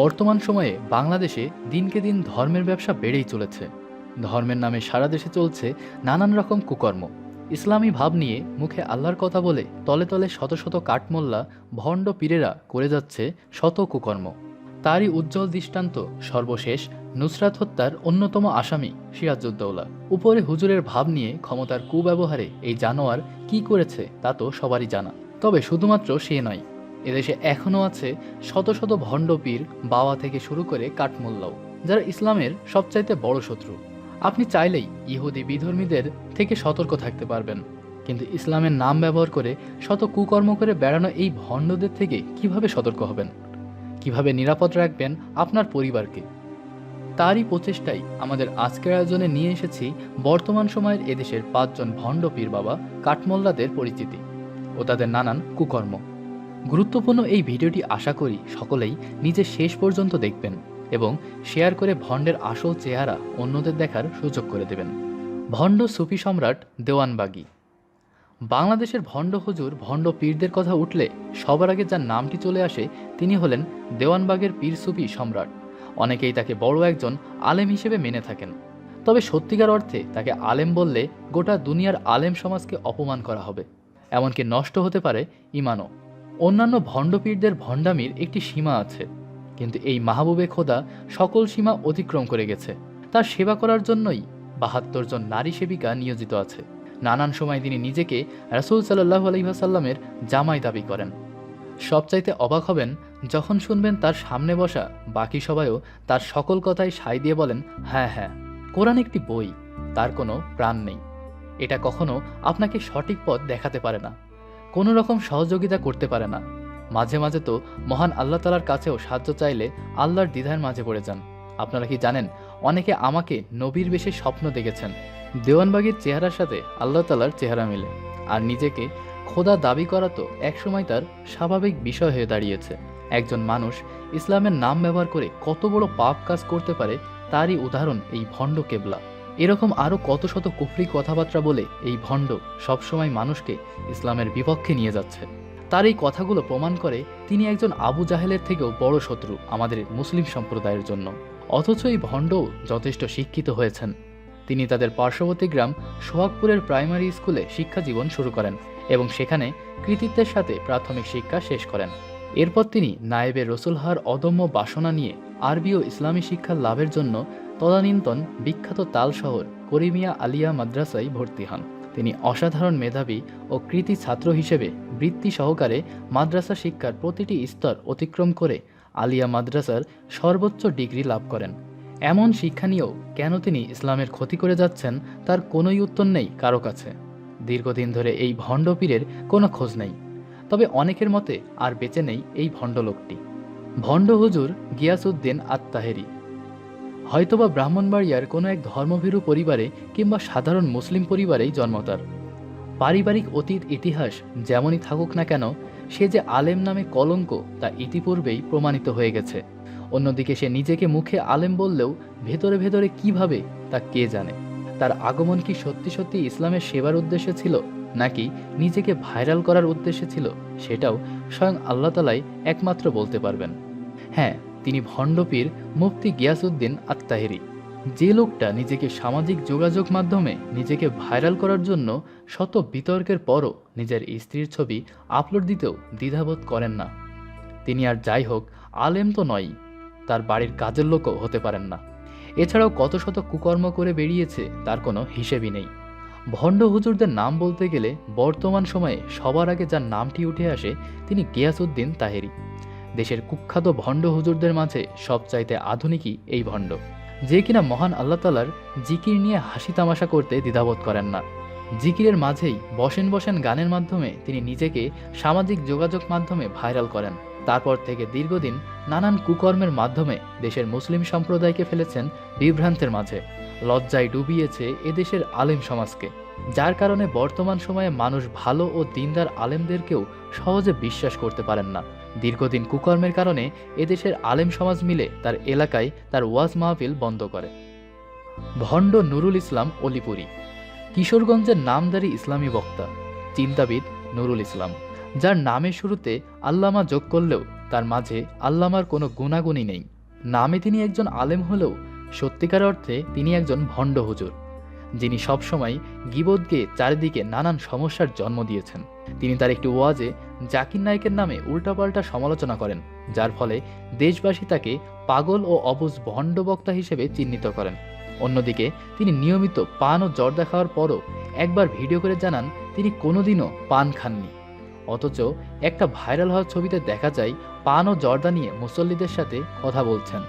বর্তমান সময়ে বাংলাদেশে দিনকে দিন ধর্মের ব্যবসা বেড়েই চলেছে। ধর্মের নামে সারা দেশে চলছে নানান রকম কুকর্ম। ইসলামী ভাব নিয়ে মুখে আল্লাহর কথা বলে তলে তলে শত শত কাঠমোল্লা ভণ্ড পীরেরা করে যাচ্ছে শত কুকর্ম। তারই উজ্জ্বল দৃষ্টান্ত সর্বশেষ নুসরাত হত্যার অন্যতম আসামি সিরাজউদ্দৌলা। উপরে হুজুরের ভাব নিয়ে ক্ষমতার কুব্যবহারে এই জানোয়ার কি করেছে তা তো সবারই জানা। তবে শুধুমাত্র সে নয় এদেশে এখনও আছে শত শত ভণ্ড পীর বাওয়া থেকে শুরু করে কাঠমোল্লাও, যারা ইসলামের সবচাইতে বড় শত্রু। আপনি চাইলেই ইহুদি বিধর্মীদের থেকে সতর্ক থাকতে পারবেন, কিন্তু ইসলামের নাম ব্যবহার করে শত কুকর্ম করে বেড়ানো এই ভণ্ডদের থেকে কীভাবে সতর্ক হবেন? কীভাবে নিরাপদ রাখবেন আপনার পরিবারকে? তারই প্রচেষ্টাই আমাদের আজকের আয়োজনে নিয়ে এসেছি বর্তমান সময়ের এদেশের পাঁচজন ভণ্ড পীর বাবা কাঠমোল্লাদের পরিচিতি ও তাদের নানান কুকর্ম। গুরুত্বপূর্ণ এই ভিডিওটি আশা করি সকলেই নিজে শেষ পর্যন্ত দেখবেন এবং শেয়ার করে ভণ্ডের আসল চেহারা অন্যদের দেখার সুযোগ করে দেবেন। ভণ্ড সুফি সম্রাট দেওয়ানবাগি। বাংলাদেশের ভণ্ড হুজুর, ভণ্ড পীরদের কথা উঠলে সবার আগে যার নামটি চলে আসে তিনি হলেন দেওয়ানবাগের পীর সুফি সম্রাট। অনেকেই তাকে বড় একজন আলেম হিসেবে মেনে থাকেন। তবে সত্যিকার অর্থে তাকে আলেম বললে গোটা দুনিয়ার আলেম সমাজকে অপমান করা হবে। এমনকি নষ্ট হতে পারে ইমানও। অন্যান্য ভণ্ডপীরদের ভণ্ডামির একটি সীমা আছে, কিন্তু এই মাহবুবে খোদা সকল সীমা অতিক্রম করে গেছে। তার সেবা করার জন্যই বাহাত্তর জন নারী সেবিকা নিয়োজিত আছে। নানান সময় তিনি নিজেকে রাসুল সাল্লাহ আলহিহাসাল্লামের জামাই দাবি করেন। সবচাইতে অবাক হবেন যখন শুনবেন তার সামনে বসা বাকি সবাইও তার সকল কথায় সাই দিয়ে বলেন হ্যাঁ হ্যাঁ কোরআন একটি বই, তার কোনো প্রাণ নেই। এটা কখনো আপনাকে সঠিক পথ দেখাতে পারে না। কোনো রকম সহযোগিতা করতে পারে না। মাঝে মাঝে তো মহান আল্লাহ তালার কাছেও সাহায্য চাইলে আল্লাহর দ্বিধার মাঝে পড়ে যান। আপনারা কি জানেন, অনেকে আমাকে নবীর বেশে স্বপ্ন দেখেছেন। দেওয়ানবাগির চেহারার সাথে আল্লাহ তালার চেহারা মিলে। আর নিজেকে খোদা দাবি করা তো একসময় তার স্বাভাবিক বিষয় হয়ে দাঁড়িয়েছে। একজন মানুষ ইসলামের নাম ব্যবহার করে কত বড় পাপ কাজ করতে পারে, তারই উদাহরণ এই ভণ্ড কেবলা। এরকম আরও কত শত কুফরি কথাবার্তা বলে এই ভণ্ড সবসময় মানুষকে ইসলামের বিপক্ষে নিয়ে যাচ্ছে। তার এই কথাগুলো প্রমাণ করে তিনি একজন আবু জাহেলের থেকেও বড় শত্রু আমাদের মুসলিম সম্প্রদায়ের জন্য। অথচ এই ভণ্ডও যথেষ্ট শিক্ষিত হয়েছেন। তিনি তাদের পার্শ্ববর্তী গ্রাম সোহাগপুরের প্রাইমারি স্কুলে শিক্ষা জীবন শুরু করেন এবং সেখানে কৃতিত্বের সাথে প্রাথমিক শিক্ষা শেষ করেন। এরপর তিনি নায়েবে রসুলহার অদম্য বাসনা নিয়ে আরবি ও ইসলামী শিক্ষা লাভের জন্য তদানীন্তন বিখ্যাত তাল শহর করিমিয়া আলিয়া মাদ্রাসায় ভর্তি হন। তিনি অসাধারণ মেধাবী ও কৃতি ছাত্র হিসেবে বৃত্তি সহকারে মাদ্রাসা শিক্ষার প্রতিটি স্তর অতিক্রম করে আলিয়া মাদ্রাসার সর্বোচ্চ ডিগ্রি লাভ করেন। এমন শিক্ষা নিয়েও কেন তিনি ইসলামের ক্ষতি করে যাচ্ছেন তার কোনোই উত্তর নেই কারও কাছে। দীর্ঘদিন ধরে এই ভণ্ড পীরের কোনো খোঁজ নেই। তবে অনেকের মতে আর বেঁচে নেই এই ভণ্ড লোকটি ভণ্ড হুজুর গিয়াসউদ্দিন আত্মাহেরি হয়তোবা ব্রাহ্মণবাড়িয়ার কোনো এক ধর্মভীরু পরিবারে কিংবা সাধারণ মুসলিম পরিবারেই জন্ম তার। পারিবারিক অতীত ইতিহাস যেমনই থাকুক না কেন, সে যে আলেম নামে কলঙ্ক তা ইতিপূর্বেই প্রমাণিত হয়ে গেছে। অন্যদিকে সে নিজেকে মুখে আলেম বললেও ভেতরে ভেতরে কীভাবে তা কে জানে? তার আগমন কি সত্যি সত্যি ইসলামের সেবার উদ্দেশ্যে ছিল, নাকি নিজেকে ভাইরাল করার উদ্দেশ্যে ছিল, সেটাও স্বয়ং আল্লাহ তালাই একমাত্র বলতে পারবেন। হ্যাঁ তিনি ভণ্ডপীর মুফতি গিয়াসউদ্দিন আত্মাহেরি যে লোকটা নিজেকে সামাজিক যোগাযোগ মাধ্যমে নিজেকে ভাইরাল করার জন্য শত বিতর্কের পরও নিজের স্ত্রীর ছবি আপলোড দিতেও দ্বিধাবোধ করেন না। তিনি আর যাই হোক, আলেম তো নয়ই, তার বাড়ির কাজের লোকও হতে পারেন না। এছাড়াও কত শত কুকর্ম করে বেরিয়েছে তার কোনো হিসেবই নেই। ভণ্ড হুজুরদের নাম বলতে গেলে বর্তমান সময়ে সবার আগে যার নামটি উঠে আসে তিনি গিয়াসউদ্দিন তাহেরি। দেশের কুখ্যাত ভণ্ড হুজুরদের মাঝে সবচাইতে আধুনিকই এই ভণ্ড। যে কিনা মহান আল্লাহ তালার জিকির নিয়ে হাসি তামাশা করতে দ্বিধাবোধ করেন না। জিকিরের মাঝেই বসেন বসেন গানের মাধ্যমে তিনি নিজেকে সামাজিক যোগাযোগ মাধ্যমে ভাইরাল করেন। তারপর থেকে দীর্ঘদিন নানান কুকর্মের মাধ্যমে দেশের মুসলিম সম্প্রদায়কে ফেলেছেন বিভ্রান্তের মাঝে। লজ্জায় ডুবিয়েছে এদেশের আলিম সমাজকে। যার কারণে বর্তমান সময়ে মানুষ ভালো ও দিনদার আলেমদেরকেও সহজে বিশ্বাস করতে পারেন না। দীর্ঘদিন কুকর্মের কারণে এদেশের আলেম সমাজ মিলে তার এলাকায় তার ওয়াজ মাহফিল বন্ধ করে। ভণ্ড নুরুল ইসলাম অলিপুরি, কিশোরগঞ্জের নামদারি ইসলামী বক্তা, চিন্তাবিদ নুরুল ইসলাম, যার নামের শুরুতে আল্লামা যোগ করলেও তার মাঝে আল্লামার কোনো গুণাগুণই নেই। নামে তিনি একজন আলেম হলেও সত্যিকার অর্থে তিনি একজন ভণ্ড হুজুর। যিনি সবসময় গিবদকে চারিদিকে নানান সমস্যার জন্ম দিয়েছেন। তিনি তার একটি ওয়াজে জাকির নায়কের নামে উল্টাপাল্টা সমালোচনা করেন, যার ফলে দেশবাসী তাকে পাগল ও অবুজ ভণ্ড বক্তা হিসেবে চিহ্নিত করেন। অন্যদিকে তিনি নিয়মিত পান ও জর্দা খাওয়ার পরও একবার ভিডিও করে জানান তিনি কোনোদিনও পান খাননি। অথচ একটা ভাইরাল হওয়ার ছবিতে দেখা যায় পান ও জর্দা নিয়ে মুসল্লিদের সাথে কথা বলছেন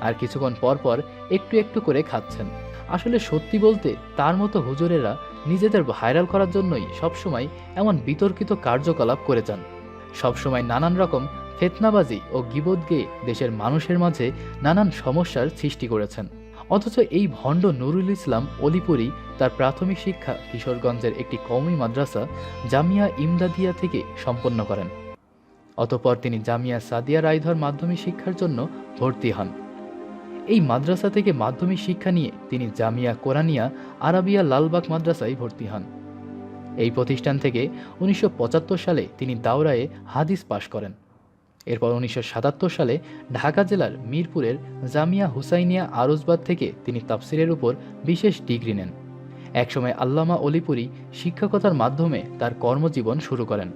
আর কিছুক্ষণ পর পর একটু একটু করে খাচ্ছেন। আসলে সত্যি বলতে, তার মতো হুজুরেরা নিজেদের ভাইরাল করার জন্যই সবসময় এমন বিতর্কিত কার্যকলাপ করে যান। সবসময় নানান রকম ফেতনাবাজি ও গিবদ গেয়ে দেশের মানুষের মাঝে নানান সমস্যার সৃষ্টি করেছেন। অথচ এই ভণ্ড নুরুল ইসলাম অলিপুরি তার প্রাথমিক শিক্ষা কিশোরগঞ্জের একটি কওমি মাদ্রাসা জামিয়া ইমদাদিয়া থেকে সম্পন্ন করেন। অতপর তিনি জামিয়া সাদিয়া রায়ধর মাধ্যমিক শিক্ষার জন্য ভর্তি হন। এই মাদ্রাসা থেকে মাধ্যমিক শিক্ষা নিয়ে তিনি জামিয়া কোরআনিয়া আরাবিয়া লালবাগ মাদ্রাসায় ভর্তি হন। এই প্রতিষ্ঠান থেকে উনিশশো পঁচাত্তর সালে তিনি দাওরায়ে হাদিস পাশ করেন। এরপর উনিশশো সাতাত্তর সালে ঢাকা জেলার মিরপুরের জামিয়া হুসাইনিয়া আরজবাদ থেকে তিনি তাফসিরের উপর বিশেষ ডিগ্রি নেন। একসময় আল্লামা অলিপুরি শিক্ষকতার মাধ্যমে তার কর্মজীবন শুরু করেন।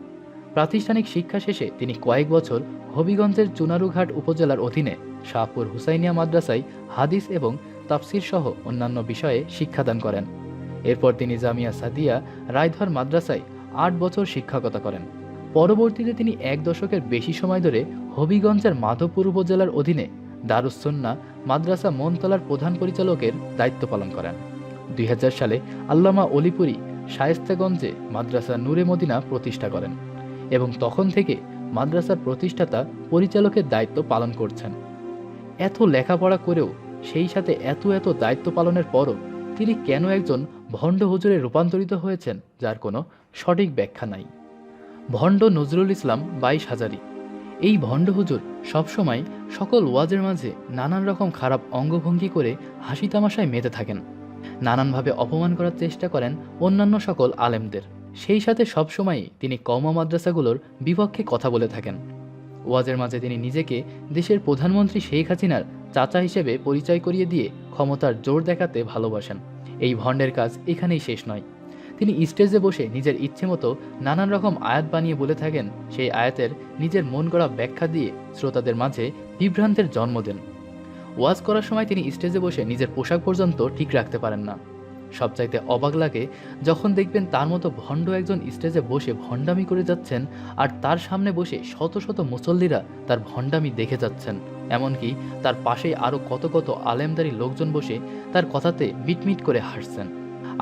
প্রাতিষ্ঠানিক শিক্ষা শেষে তিনি কয়েক বছর হবিগঞ্জের চুনারুঘাট উপজেলার অধীনে শাহপুর হুসাইনিয়া মাদ্রাসায় হাদিস এবং তাফসির সহ অন্যান্য বিষয়ে শিক্ষাদান করেন। এরপর তিনি জামিয়া সাদিয়া রায়ধর মাদ্রাসায় আট বছর শিক্ষকতা করেন। পরবর্তীতে তিনি এক দশকের বেশি সময় ধরে হবিগঞ্জের মাধবপুর উপজেলার অধীনে দারুসন্না মাদ্রাসা মনতলার প্রধান পরিচালকের দায়িত্ব পালন করেন। দুই হাজার সালে আল্লামা অলিপুরি শায়েস্তাগঞ্জে মাদ্রাসা নূরে মদিনা প্রতিষ্ঠা করেন এবং তখন থেকে মাদ্রাসার প্রতিষ্ঠাতা পরিচালকের দায়িত্ব পালন করছেন। এত লেখাপড়া করেও সেই সাথে এত এত দায়িত্ব পালনের পরও তিনি কেন একজন ভণ্ড হুজুরে রূপান্তরিত হয়েছেন, যার কোনো সঠিক ব্যাখ্যা নাই। ভণ্ড নজরুল ইসলাম বাইশ হাজারি। এই ভণ্ড হুজুর সবসময় সকল ওয়াজের মাঝে নানান রকম খারাপ অঙ্গভঙ্গি করে হাসি তামাশায় মেতে থাকেন। নানানভাবে অপমান করার চেষ্টা করেন অন্যান্য সকল আলেমদের। সেই সাথে সবসময়ই তিনি কওমা মাদ্রাসাগুলোর বিপক্ষে কথা বলে থাকেন। ওয়াজের মাঝে তিনি নিজেকে দেশের প্রধানমন্ত্রী শেখ হাসিনার চাচা হিসেবে পরিচয় করিয়ে দিয়ে ক্ষমতার জোর দেখাতে ভালোবাসেন। এই ভণ্ডের কাজ এখানেই শেষ নয়। তিনি স্টেজে বসে নিজের ইচ্ছে মতো নানান রকম আয়াত বানিয়ে বলে থাকেন, সেই আয়াতের নিজের মন গড়া ব্যাখ্যা দিয়ে শ্রোতাদের মাঝে বিভ্রান্তের জন্ম দেন। ওয়াজ করার সময় তিনি স্টেজে বসে নিজের পোশাক পর্যন্ত ঠিক রাখতে পারেন না। সবচাইতে অবাক লাগে যখন দেখবেন তার মতো ভণ্ড একজন স্টেজে বসে ভণ্ডামি করে যাচ্ছেন আর তার সামনে বসে শত শত মুসল্লিরা তার ভণ্ডামি দেখে যাচ্ছেন। এমনকি তার পাশে আরও কত কত আলেমদারি লোকজন বসে তার কথাতে মিটমিট করে হাসছেন।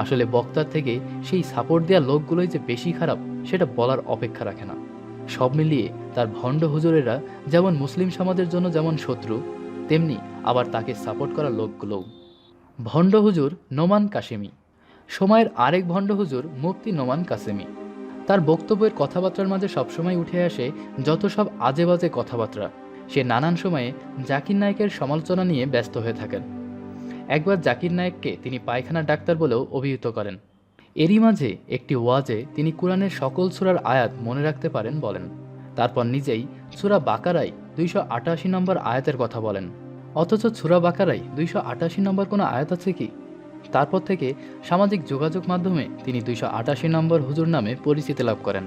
আসলে বক্তার থেকে সেই সাপোর্ট দেওয়া লোকগুলোই যে বেশি খারাপ, সেটা বলার অপেক্ষা রাখে না। সব মিলিয়ে তার ভণ্ড হুজুরেরা যেমন মুসলিম সমাজের জন্য যেমন শত্রু, তেমনি আবার তাকে সাপোর্ট করা লোকগুলোও। ভণ্ড হুজুর নোমান কাশেমি সময়ের আরেক ভণ্ড হুজুর মুফতি নোমান কাসেমি। তার বক্তব্যের কথাবার্তার মাঝে সবসময় উঠে আসে যত সব আজে বাজে কথাবার্তা। সে নানান সময়ে জাকির নায়কের সমালোচনা নিয়ে ব্যস্ত হয়ে থাকেন। একবার জাকির নায়েককে তিনি পায়খানা ডাক্তার বলেও অভিহিত করেন। এরই মাঝে একটি ওয়াজে তিনি কোরআনের সকল সুরার আয়াত মনে রাখতে পারেন বলেন। তারপর নিজেই সুরা বাকারাই দুইশো আটাশি নম্বর আয়াতের কথা বলেন। অথচ ছুরা বাকারাই দুইশো আটাশি নম্বর কোনো আয়াত আছে কি? তারপর থেকে সামাজিক যোগাযোগ মাধ্যমে তিনি দুইশো আটাশি নম্বর হুজুর নামে পরিচিতি লাভ করেন।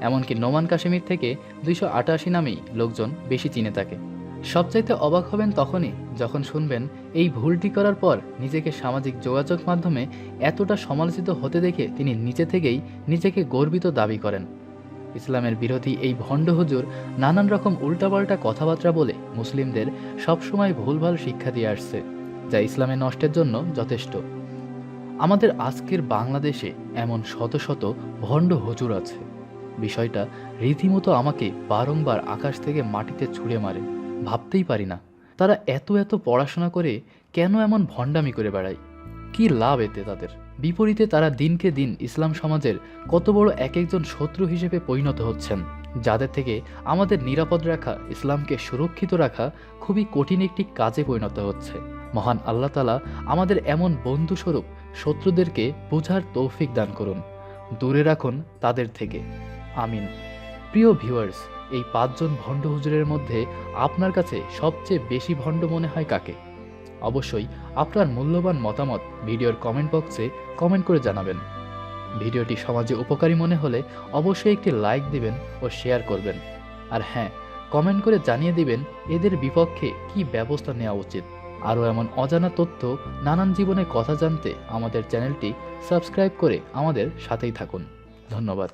এমনকি নোমান কাশ্মীর থেকে দুইশো আটাশি নামেই লোকজন বেশি চিনে থাকে সবচাইতে অবাক হবেন তখনই যখন শুনবেন এই ভুলটি করার পর নিজেকে সামাজিক যোগাযোগ মাধ্যমে এতটা সমালোচিত হতে দেখে তিনি নিজে থেকেই নিজেকে গর্বিত দাবি করেন। ইসলামের বিরোধী এই ভণ্ড হুজুর নানান রকম উল্টাপাল্টা কথাবার্তা বলে মুসলিমদের সবসময় ভুলভাল শিক্ষা দিয়ে আসছে, যা ইসলামের নষ্টের জন্য যথেষ্ট। আমাদের আজকের বাংলাদেশে এমন শত শত ভণ্ড হুজুর আছে। বিষয়টা রীতিমতো আমাকে বারংবার আকাশ থেকে মাটিতে ছুঁড়ে মারে। ভাবতেই পারি না, তারা এত এত পড়াশোনা করে কেন এমন ভণ্ডামি করে বেড়ায়? কি লাভ এতে তাদের? বিপরীতে তারা দিনকে দিন ইসলাম সমাজের কত বড় এক একজন শত্রু হিসেবে পরিণত হচ্ছেন। যাদের থেকে আমাদের নিরাপদ রাখা, ইসলামকে সুরক্ষিত রাখা খুবই কঠিন একটি কাজে পরিণত হচ্ছে। মহান আল্লাহ তালা আমাদের এমন বন্ধুস্বরূপ শত্রুদেরকে বোঝার তৌফিক দান করুন। দূরে রাখুন তাদের থেকে। আমিন। প্রিয় ভিউয়ার্স, এই পাঁচজন ভণ্ড হুজুরের মধ্যে আপনার কাছে সবচেয়ে বেশি ভণ্ড মনে হয় কাকে? অবশ্যই আপনার মূল্যবান মতামত ভিডিওর কমেন্ট বক্সে কমেন্ট করে জানাবেন। ভিডিওটি সমাজে উপকারী মনে হলে অবশ্যই একটি লাইক দিবেন ও শেয়ার করবেন। আর হ্যাঁ কমেন্ট করে জানিয়ে দিবেন এদের বিপক্ষে কি ব্যবস্থা নেওয়া উচিত। আরও এমন অজানা তথ্য, নানান জীবনের কথা জানতে আমাদের চ্যানেলটি সাবস্ক্রাইব করে আমাদের সাথেই থাকুন। ধন্যবাদ।